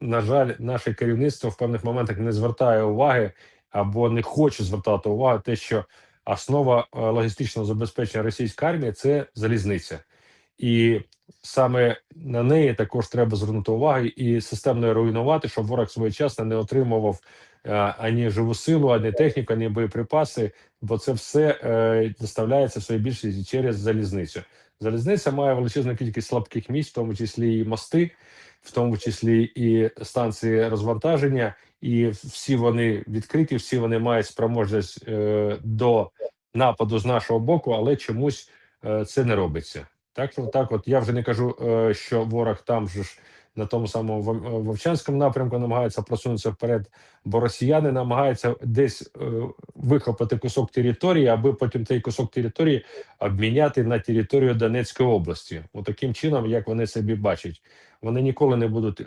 На жаль, наше керівництво в певних моментах не звертає уваги або не хоче звертати увагу те, що основа е, логістичного забезпечення російської армії це залізниця, і саме на неї також треба звернути увагу і системно руйнувати, щоб ворог своєчасно не отримував е, ані живу силу, ані техніку, ані боєприпаси, бо це все е, доставляється в своїй більшості через залізницю. Залізниця має величезну кількість слабких місць, в тому числі і мости, в тому числі і станції розвантаження, і всі вони відкриті, всі вони мають спроможність е, до нападу з нашого боку, але чомусь е, це не робиться. Так, так, от я вже не кажу, е, що ворог там же ж на тому самому е, Вовчанському напрямку намагається просунутися вперед, бо росіяни намагаються десь е, вихопити кусок території, аби потім цей кусок території обміняти на територію Донецької області. Отаким чином, як вони собі бачать, вони ніколи не будуть